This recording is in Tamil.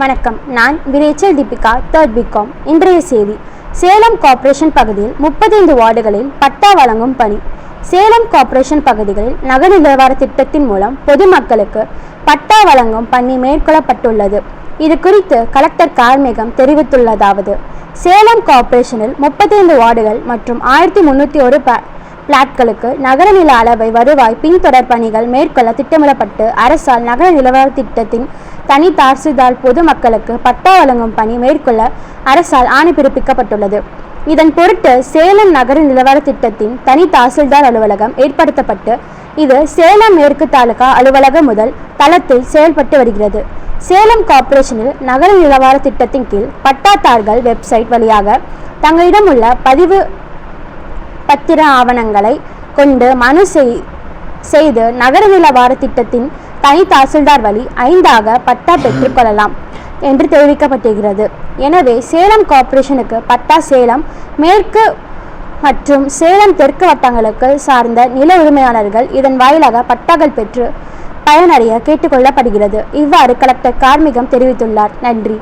வணக்கம். நான் விரேச்சல் தீபிகா தேர்ட் பிகாம் இன்றைய செய்தி. சேலம் கார்ப்பரேஷன் பகுதியில் முப்பத்தைந்து வார்டுகளில் பட்டா வழங்கும் பணி. சேலம் கார்ப்பரேஷன் பகுதிகளில் நகர நிலவர திட்டத்தின் மூலம் பொதுமக்களுக்கு பட்டா வழங்கும் பணி மேற்கொள்ளப்பட்டுள்ளது. இது குறித்து கலெக்டர் கார்மேகம் தெரிவித்துள்ளதாவது சேலம் கார்ப்பரேஷனில் முப்பத்தைந்து வார்டுகள் மற்றும் ஆயிரத்தி முன்னூற்றி ஒரு பிளாட்களுக்கு நகர நில அளவை வருவாய் பின்தொடர் பணிகள் மேற்கொள்ள திட்டமிடப்பட்டு அரசால் நகர நிலவர திட்டத்தின் தனி தாசில்தார் பொதுமக்களுக்கு பட்டா வழங்கும் பணி மேற்கொள்ள அரசால் ஆணை பிறப்பிக்கப்பட்டுள்ளது. இதன் பொருட்டு சேலம் நகர நிலவர திட்டத்தின் தனி தாசில்தார் அலுவலகம் ஏற்படுத்தப்பட்டு இது சேலம் மேற்கு தாலுகா அலுவலகம் முதல் தளத்தில் செயல்பட்டு வருகிறது. சேலம் கார்ப்பரேஷனில் நகர நிலவார திட்டத்தின் கீழ் பட்டாதார்கள் வெப்சைட் வழியாக தங்களிடம் உள்ள பதிவு பத்திர ஆவணங்களை கொண்டு மனு செய்து நகர நிலவார திட்டத்தின் தனி தாசில்தார் வழி ஐந்தாக பட்டா பெற்றுக்கொள்ளலாம் என்று தெரிவிக்கப்பட்டிருக்கிறது. எனவே சேலம் கார்ப்பரேஷனுக்கு பட்டா சேலம் மேற்கு மற்றும் சேலம் தெற்கு வட்டங்களுக்கு சார்ந்த நில உரிமையாளர்கள் இதன் வாயிலாக பட்டாக்கள் பெற்று பயனடைய கேட்டுக்கொள்ளப்படுகிறது இவ்வாறு கலெக்டர் கார்மிகம் தெரிவித்துள்ளார். நன்றி.